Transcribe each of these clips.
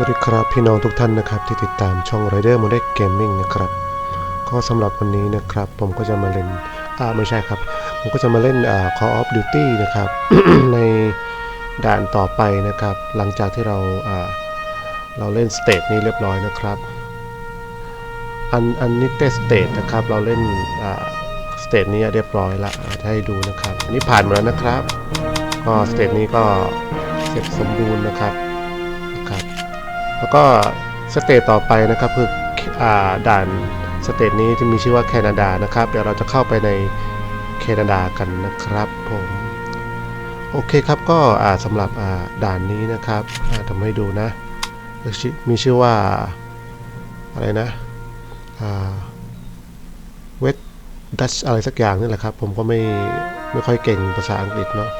วัสดีครับพี่น้องทุกท่านนะครับที่ติดตามช่อง Rider m o d e l Gaming นะครับก็สำหรับวันนี้นะครับผมก็จะมาเล่นอ่าไม่ใช่ครับ ผมก็จะมาเล่นอ่า Call of Duty นะครับ ในด่านต่อไปนะครับ หลังจากที่เราอ่าเราเล่นสเตจนี้เรียบร้อยนะครับอันอันนี้เตสเตจนะครับเราเล่นอ่าสเตจนี้เรียบร้อยละให้ดูนะครับ อันนี้ผ่านมาแล้วนะครับ ก็สเตจนี้ก็เสร็จสมบูรณ์นะครับ แล้วก็สเตจต่อไปนะครับคืออด่านสเตจนี้จะมีชื่อว่าแคนาดานะครับ เดี๋ยวเราจะเข้าไปในแคนาดากันนะครับผมโอเคครับก็สำหรับด่านนี้นะครับทำให้ดูนะ มีชื่อว่าอะไรนะเวทดัชอะไรสักอย่างนี่แหละครับ ผมก็ไม่ไม่ค่อยเก่งภาษาอังกฤษเนาะ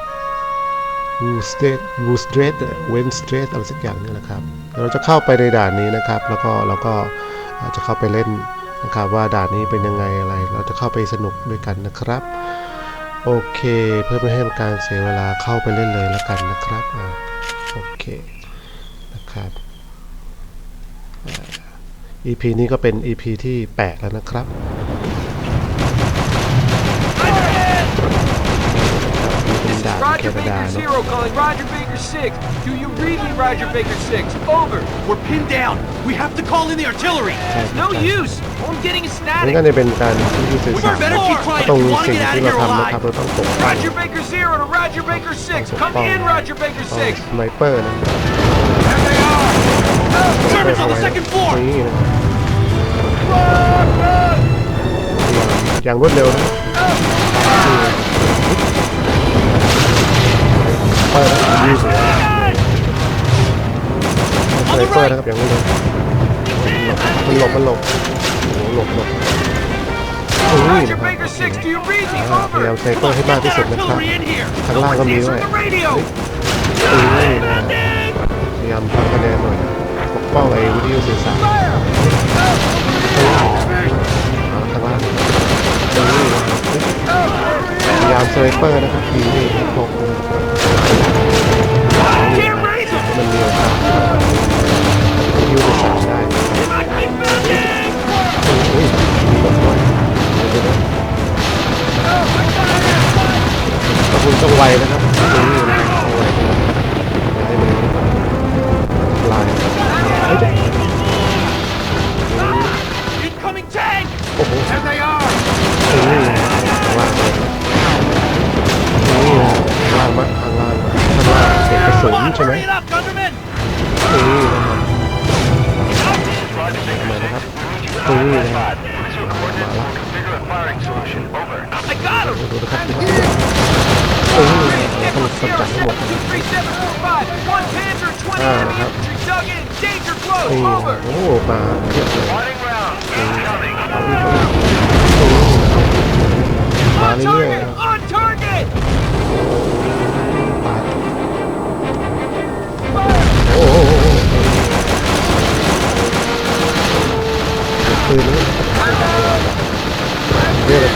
วูสเตรทวูสเตรทเวนสเตรทอะไรสักอย่างนี่แหละครับเราจะเข้าไปในด่านนี้นะครับ แล้วก็เราก็จะเข้าไปเล่นนะครับว่าด่านนี้เป็นยังไงอะไร เราจะเข้าไปสนุกด้วยกันนะครับ โอเคเพื่อไม่ให้เป็นการเสียเวลาเข้าไปเล่นเลยแล้วกันนะครับอโอเคนะครับอ่า EP นี้ก็เป็น EP ที่ 8 แล้วนะครับ Roger นาดา Baker เนาะ Zero calling Roger Baker Six. Do you read me, Roger Baker Six? Over. We're pinned down. We have to call in the artillery. ใช่ครับ No use. I'm getting a นี่ static. ก็จะเป็นการที่สื่อ We สาร better keep trying ตรง if we want to สิ่ง get out ที่ of เรา here ทำนะครับ alive. เราต้องปกป้อง Roger Baker Zero to Roger Baker Six. Come in, Roger Baker ต้อง Six. สไนเปอร์นะ There they are. Germans on the second floor. นี่นะอย่างรวดเร็วนะ เปิดนะยูสิสไนเปอร์นะครับอย่างรวดเร็วมันหลบมันหลบโอ้หลบหลบโอ้ยนะครับพยายาม Over. สไนเปอร์ให้มากที่สุดนะครับข้างล่างก็มีด้วย Answer the radio. เอ้ยนะพยายามทำคะแนนหน่อยปกป้องไอ้วิทยุสื่อสารเอาข้างล่างนี่นะครับพยายามสไนเปอร์นะครับดีนี่ควบคุม มันมีโอกาสที่จะชาร์จได้เฮ้ยมีตกด้วยเดี๋ยวๆต้องคุณต้องไวนะครับนี่นะต้องไวนะครับอย่าให้มันลายเฮ้ย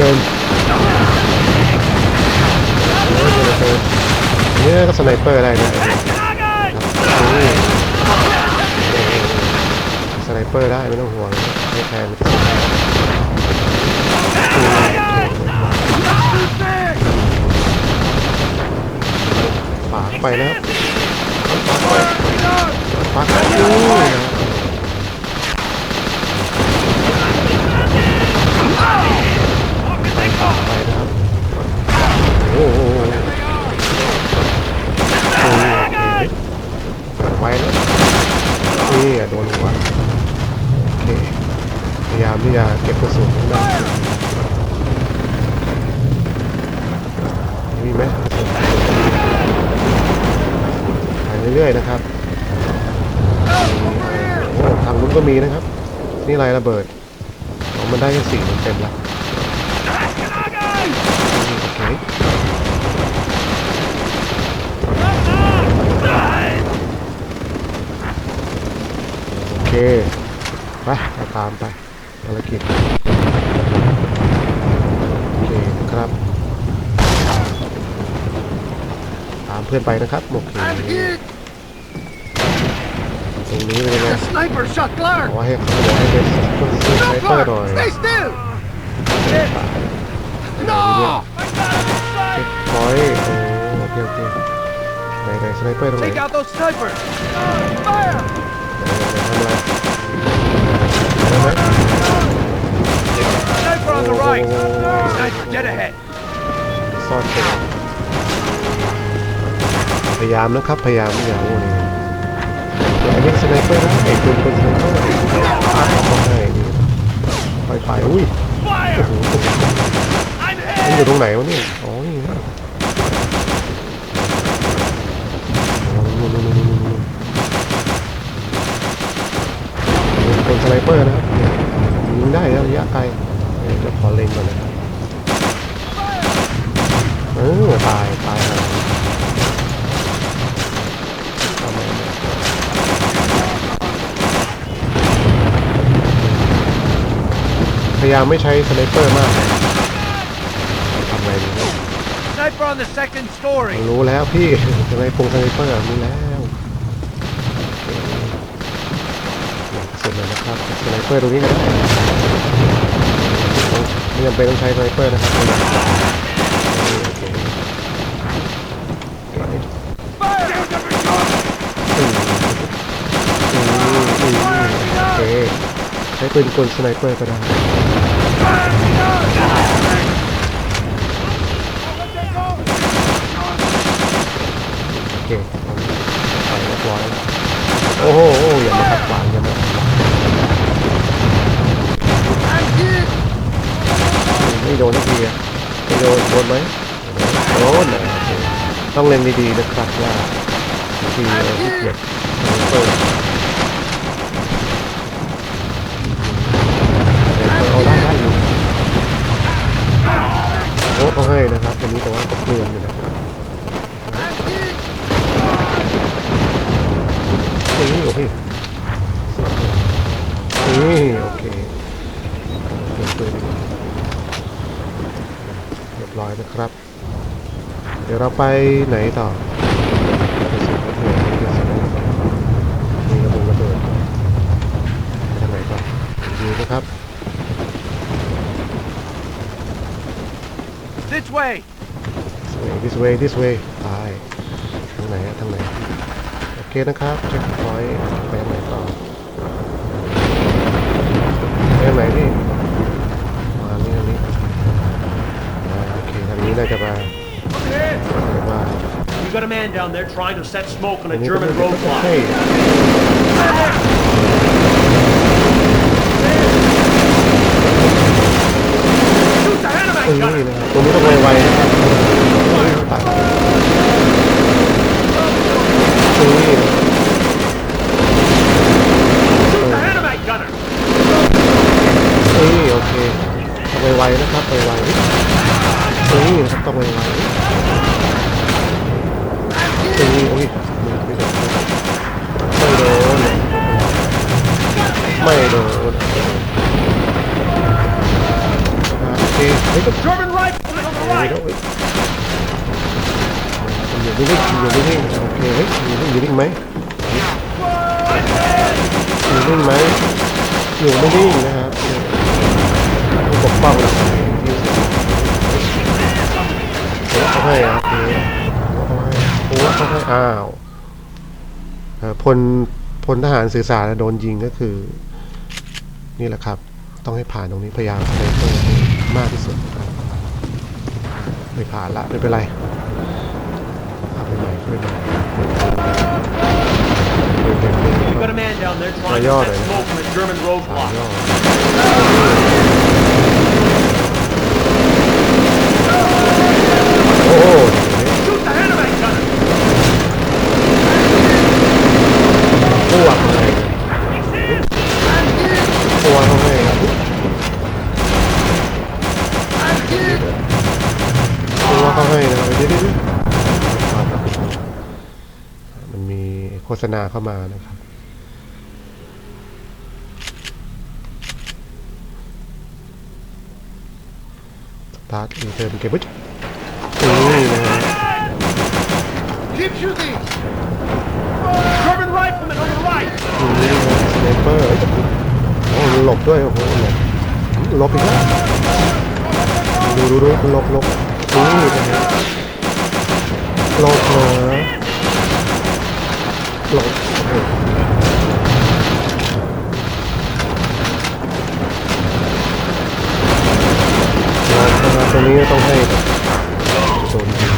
กินเยอะเนี่ยก็สไนเปอร์ได้นะสไนเปอร์ได้ไม่ต้องห่วงไม่แพ้ไม่ต้องฝากไปนะครับฝากไป อู้ยไปนะครับโอ้โหโอ้โหไปแล้วนี่โดนหัวโอเคพยายามที่จะเก็บกระสุนให้ได้มีไหมไปเรื่อยๆนะครับโอ้ทางนู้นก็มีนะครับ นี่ไรระเบิดของมันได้แค่สี่เต็มแล้วโอเคโอเค ไปเราตามไปภารกิจโอเคนะครับ ตามเพื่อนไปนะครับโอเคตรงนี้เป็นยังไง The sniper shot บ Clark! อกว่าให้เขาบอกให้เป็นคนซื้อส No, ไนเปอร์หน่อย Clark! Stay still! No! เช็คพอยต์โอ้โอเคโอเคไหนไหนสไนเปอร์ตรงไหน Take out those snipers! Fire! ท Sniper on the right! Sniper dead ahead! ซ่อนตัวพยายามนะครับ พยายามอย่าโอ้นี่ไอ้นี่สไนเปอร์นะไอ้คุณเป็นสไนเปอร์อาร์ตเขาให้ไปไปอุ้ยโอ้โหมันอยู่ตรงไหนวะเนี่ยโอ้นู่นนู่นนู่นนู่นนู่นเป็นสไนเปอร์นะครับ ยิงได้นะระยะไกลเดี๋ยวขอเล็งก่อนนะครับเออตายตายหาทำไมเนี่ยพยายามไม่ใช้สไนเปอร์มากทำไงดีเนี่ย Sniper on the second story! รู้แล้วพี่สไนปงสไนเปอร์รู้แล้ว เสร็จแล้วนะครับสไนเปอร์ตรงนี้ก็ได้ไม่จำเป็นต้องใช้สไนเปอร์นะครับโอเคใช้ปืนกลสไนเปอร์ก็ได้โอเคใส่เรียบร้อยแล้วโอ้โหอย่ามาขัดขวางอย่ามาขัดขวาง ไม่โดนทีไม่โดนโดนไหมโดนต้องเล็งดีๆนะครับว่าทีที่เกียจเปิดเอาได้ได้อยู่โอ้เขาให้นะครับอันนี้แต่ว่าก็เปลือนอยู่นะครับนี่โอเคนี่โอเคเก็บปืนเรียบร้อย นะครับ เดี๋ยวเราไปไหนต่อมีกระบุงระเบิดไปทางไหนต่อดูนะครับ This way! this way this way ไปทางไหนอะทางไหน โอเคนะครับเช็คพอยต์ไปทางไหนต่อไปทางไหนพี่ โอเคทางนี้น่าจะมาเรียกว่า You got a man down there trying to set smoke on อั a นนี้ก็ German ไม่ roadblock. ใช่ Shoot the enemy ตรงนี้ gunner! นะครับตรงนี้ต้องไวๆนะครับตัดตรงนี้ Shoot the enemy gunner! นี่โอเคต้องไวๆนะครับไวๆ นี่นะครับต้องไวๆนี่โอ้ยไม่โดนไม่โดนไม่โดนอ่าโอเคเฮ้ยก็ German rifleman on the ไม่ right! โดนอยู่นิ่งอยู่นิ่งโอเคเฮ้ยอยู่นิ่งอยู่นิ่งไหมอยู่นิ่งไหมอยู่ไม่นิ่งนะครับต้ปกป้องนะ ที่เขาให้อะโอเคโอ้เขาให้อ้าวพลพลทหารสื่อสารโดนยิงก็คือ นี่แหละครับ ต้องให้ผ่านตรงนี้พยายามไนเปอร์ให้มากที่สุดครับไม่ผ่านละไม่เป็นไรเอาไปใหม่ไปใหม่เดี๋ยยวเดี๋ยว You got a man down there trying Ayun, to set eh. smoke on a German สาย roadblock. ย่อโอ้โห Shoot the enemy gunner! พวกเขาให้พวกเขาให้ครับ I'm hit! พวกเขาให้นะครับเดี๋ยวเดี๋ยวเดี๋ยวมันมีโฆ ษณาเข้ามานะครับ สตาร์ทรีเทิร์นเก็บไว้นี่นะฮะ Keep shooting! German rifleman on the right! อืมเปอร์เอ้ยโอ้หลบด้วยโอ้โหหลบหลบอีกแล้วดูดูดูหลบหลบนี่เป็นไงหลบเหรอ หลบโอ้โหเราตรงนี้ต้องให้แบบโซนยิง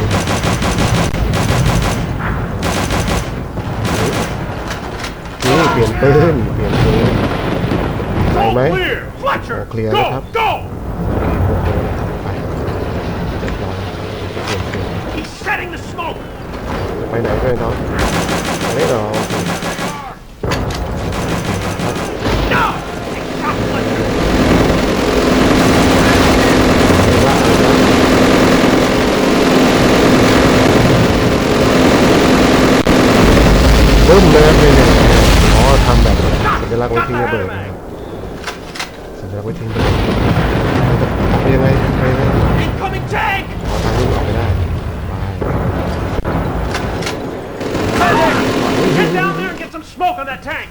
นี่เปลี่ยนปืนเปลี่ยนปืนไปไหม All clear. Fletcher, All clear, go, ครับ go. โอเคไปเรียบร้อยเปลี่ยนปืน He's setting the smoke. จะไปไหนด้วยน้อง ไปได้เหรอโอเค Now, take shot, Fletcher. เอาละเอาละบึ้มเลยครับเนี่ยอ๋อทำแบบสัญลักษณ์ไว้ทิ้งระเบิด ด smoke on that tank.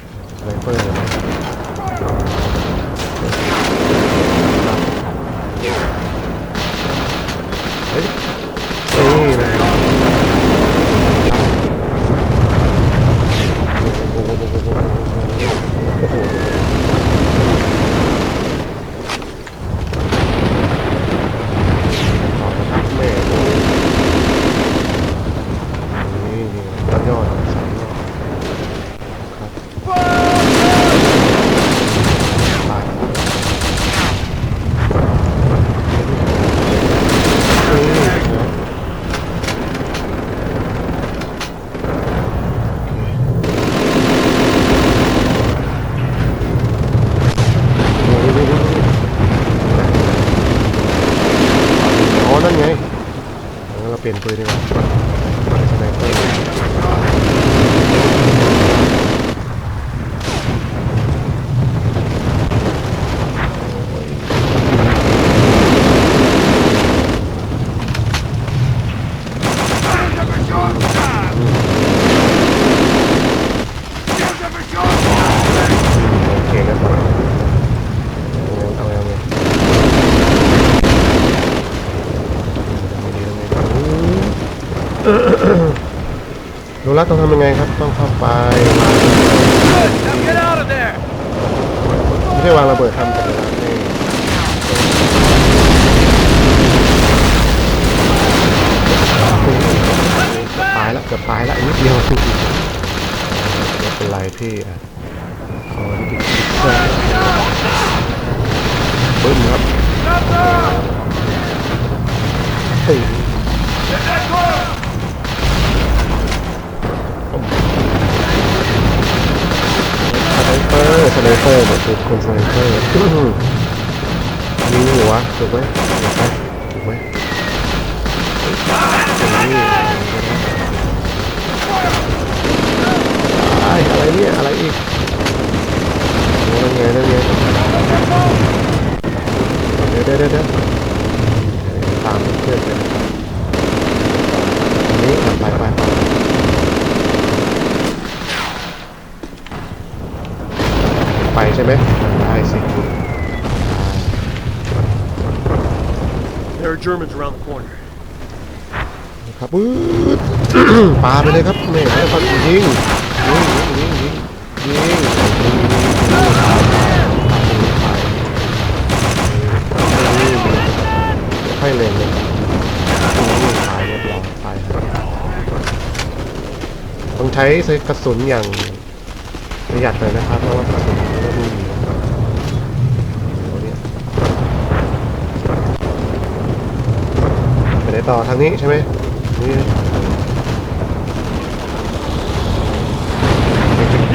เปลี่ยนปืนดีกว่าสไนเปอร์ โอเคครับผมเอาไงเอาไง รู้แลต้องทำยังไงครับ ต้องเข้าไป ไม่ใช่วางระเบิดทำกันนะนี่ตายแล้วเกือบตายแล้วนิดเดียวไม่เป็นไรพี่อะเอาดิดิเพิ่มปึ้มครับเฮ้ย สไนเปอร์แบบเป็นคนสไนเปอร์ยิงหัวถูกไหมถูกไหมถูกไหมนี่อะไรเนี่ยอะไรอีกโอ้ยไงนั่นไงเดี๋ยวเดี๋ยวเดี๋ยวตามเพื่อนไปอันนี้ไปไปไปไป ใช่ไหมได้สิ There are Germans around the corner. ครับปื๊ด ปาไปเลยครับแม่แล้วก็ยิงยิงยิงยิงยิงยิงค่อยเล็งเลยตายเรียบร้อยตายครับต้องใช้กระสุนอย่างประหยัดเลยนะครับเพราะว่ากระสุนมันไม่มีตัวเนี้ยไปไหน ต่อทางนี้ใช่ไหมนี่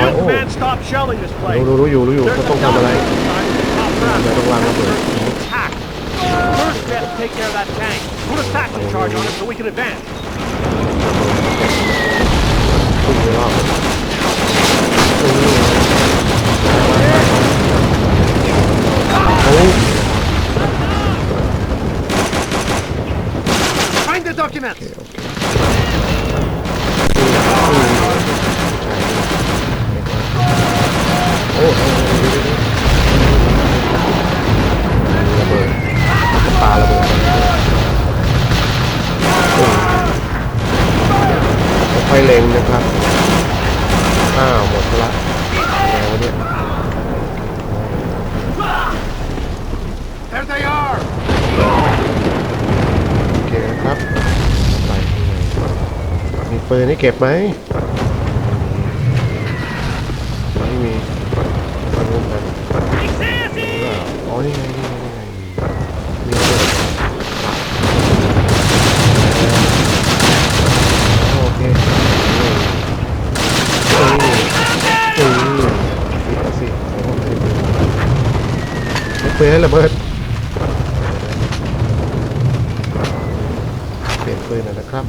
You โอ้ command stop shelling this รู้ place. รู้รู้อยู่รู้อยู่ There's ก็ a ต้องทำอะไร dozen inside the top brass. เราต้องวางระเบิด Attack. First, we have to take care of that tank. Put a tackle charge on it so we can advance. ปืนให้เก็บไหมไม่มีไม่รู้กันอ๋อนี่ไงนี่ไงนี่ไงมีด้วยโอเคอืมอืมเอาสิเอาสิเปืนให้ระเบิดเปลี่ยนปืนหน่อยนะครับ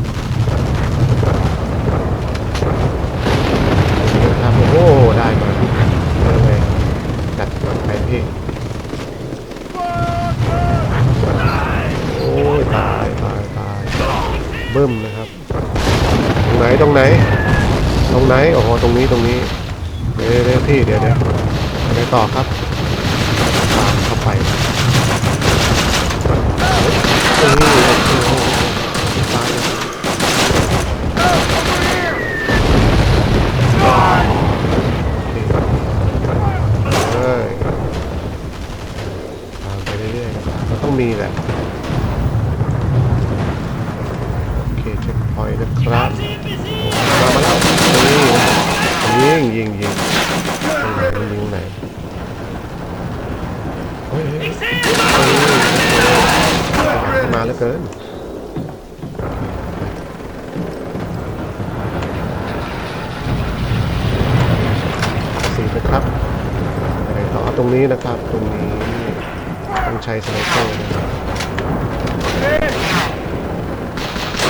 ครับโอ้โหได้มาเลยไงจัดมาไปพี่โอ้ยตายตายตาย บึ้มนะครับ ตรงไหนตรงไหน ตรงไหนโอ้โหตรงนี้ตรงนี้เดี๋ยวเดี๋ยวพี่เดี๋ยวเดี๋ยวไปต่อครับตามเข้าไปตรงนี้โอ้โหตายตามไปเรื่อยๆนะครับมันต้องมีแหละ โอเคเช็คพ อยนะครับมามาแล้วนี่ยิงยิงยิงไหนยิงไหนมาแล้วเกินสี่นะครับอะไรต่อตรงนี้นะครับ ตรงนี้ต้องใช้สไลเดอร์นเตี้ยงนะฮะเฮ้ยสไลเดอร์นะครับ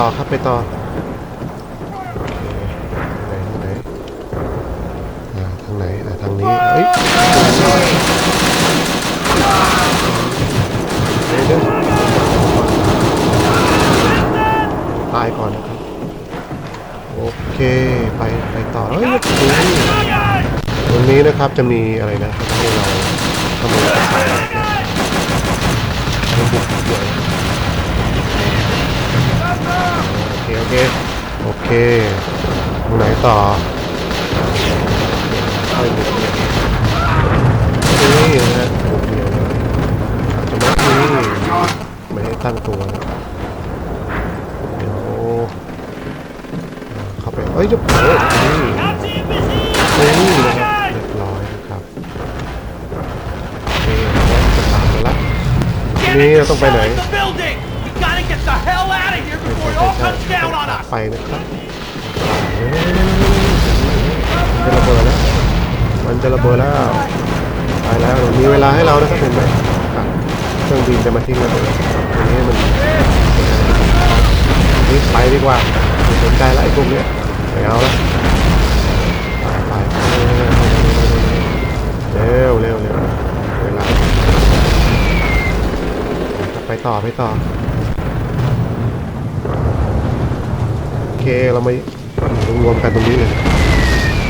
ต่อครับไปต่อทางไหนทางไหนทางนี้เฮ้ยเดี๋ยวตายก่อนนะครับ โอเคไปไปต่อเฮ้ยตรงนี้นะครับจะมีอะไรนะครับให้เราทำอะครับระบุเดี๋ยว โอเคโอเค โอเคตรงไหนต่อค่อยบุกเดี่ยนี่นะฮะบุกเดี่ยวเลยจะมัดนี่ไม่ให้ตั้งตัวนะเดี๋ยวเข้าไปเอ้ยจะโอ้นี่นี่นะครับเรียบร้อยนะครับโอเคจะตามมาละทีนี้เราต้องไปไหน out of here ไป before ไป it ไป all ใช่ไปนะครับมันจะระเบิดแล้ว มันจะระเบิดแล้ว ไปแล้ว มีเวลาให้เรานะครับเห็นไหมเครื่องบินจะมาทิ้งระเบิดตรงนี้มันนี่ไปดีกว่าสนใจแล้วไอ้พวกเนี้ยไม่เอาละไปไปเร็วเร็วเร็วเวลาไปต่อไปต่อ โอ เค เรามารวมกันตรงนี้เลย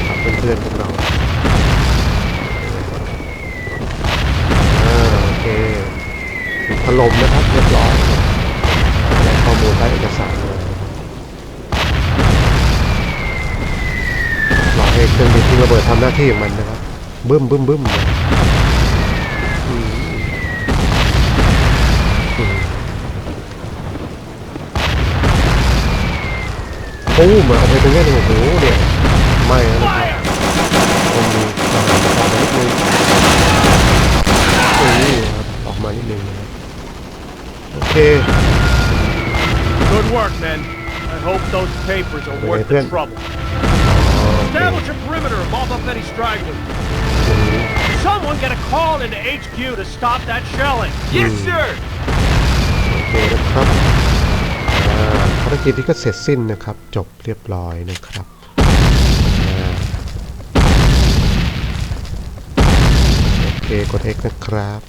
ครับเพื่อนๆพวกเราโอเคถล่มนะครับเรียบร้อยได้ข้อมูลได้เอกสารเลยรอให้เครื่องบินที่ระเบิดทำหน้าที่ของมันนะครับบึ้มบึ้มบึ้ม ตู้มอะเอาไปตรงนี้โอ้โหเนี่ยไม่แล้วนะครับมันมีทหารออกมานิดนึงนี่ครับออกมานิดนึงนะครับโอเค Good work, men. I hope those papers are worth the Bien. trouble. โอเค Establish a perimeter and mop up any stragglers. ตรงนี้ Someone get a call into HQ to stop that shelling. Yes, sir. โอเค เคนะครับอ่ าภารกิจที่ก็เสร็จสิ้นนะครับ จบเรียบร้อยนะครับโอเคกด X นะครับ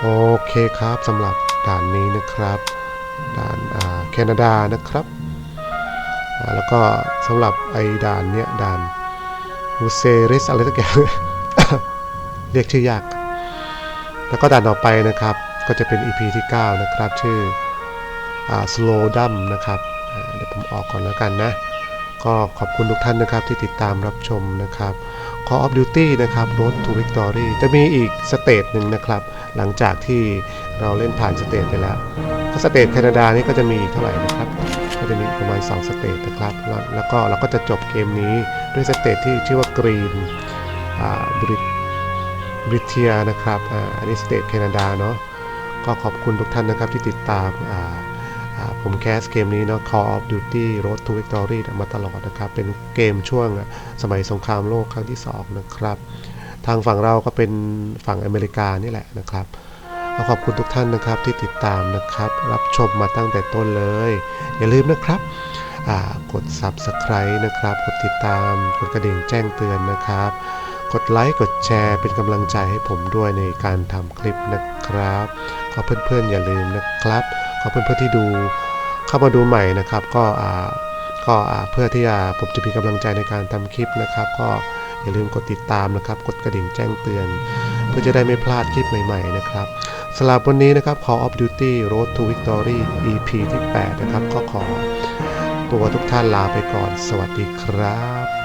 โอเคครับสำหรับด่านนี้นะครับด่านแคนาดานะครับแล้วก็สำหรับไอ้ด่านเนี้ยด่านมูเซริสอะไรสักอย่างเรียกชื่อยาก แล้วก็ด่านต่อไปนะครับ ก็จะเป็น EP ที่ 9 นะครับ ชื่ออ Slow d u m นะครับเดี๋ยวผมออกก่อนแล้วกันนะ ก็ขอบคุณทุกท่านนะครับที่ติดตามรับชมนะครับ Call of Duty นะครับ Road to Victory จะมีอีกสเตจหนึ่งนะครับ หลังจากที่เราเล่นผ่านสเตจไปแล้วสเตจแคนาดานี่ก็จะมีเท่าไหร่นะครับ ก็จะมีประมาณ 2 สเตจนะครับ แล้วก็เราก็จะจบเกมนี้ด้วยสเตจที่ชื่อว่า Green อ่าบริบริเทียนะครับออันนี้สเตจแคนาดาเนาะ ก็ขอบคุณทุกท่านนะครับที่ติดตามผมแคสเกมนี้เนาะ Call of Duty Road to Victory มาตลอดนะครับ เป็นเกมช่วงสมัยสงครามโลกครั้งที่ 2 นะครับ ทางฝั่งเราก็เป็นฝั่งอเมริกานี่แหละนะครับก็ขอบคุณทุกท่านนะครับที่ติดตามนะครับ รับชมมาตั้งแต่ต้นเลย อย่าลืมนะครับกด Subscribe นะครับ กดติดตาม กดกระดิ่งแจ้งเตือนนะครับ กดไลค์ กดแชร์เป็นกำลังใจให้ผมด้วยในการทำคลิปนะครับ ขอเพื่อนๆอย่าลืมนะครับขอเพื่อนๆที่ดูเข้ามาดูใหม่นะครับ ก็อ่าก็อ่าเพื่อที่จะผมจะมีกำลังใจในการทำคลิปนะครับ ก็อย่าลืมกดติดตามนะครับ กดกระดิ่งแจ้งเตือน เพื่อจะได้ไม่พลาดคลิปใหม่ๆนะครับสำหรับวันนี้นะครับ Call of Duty Road to Victory EP ที่ 8 นะครับ ก็ขอตัวทุกท่านลาไปก่อน สวัสดีครับ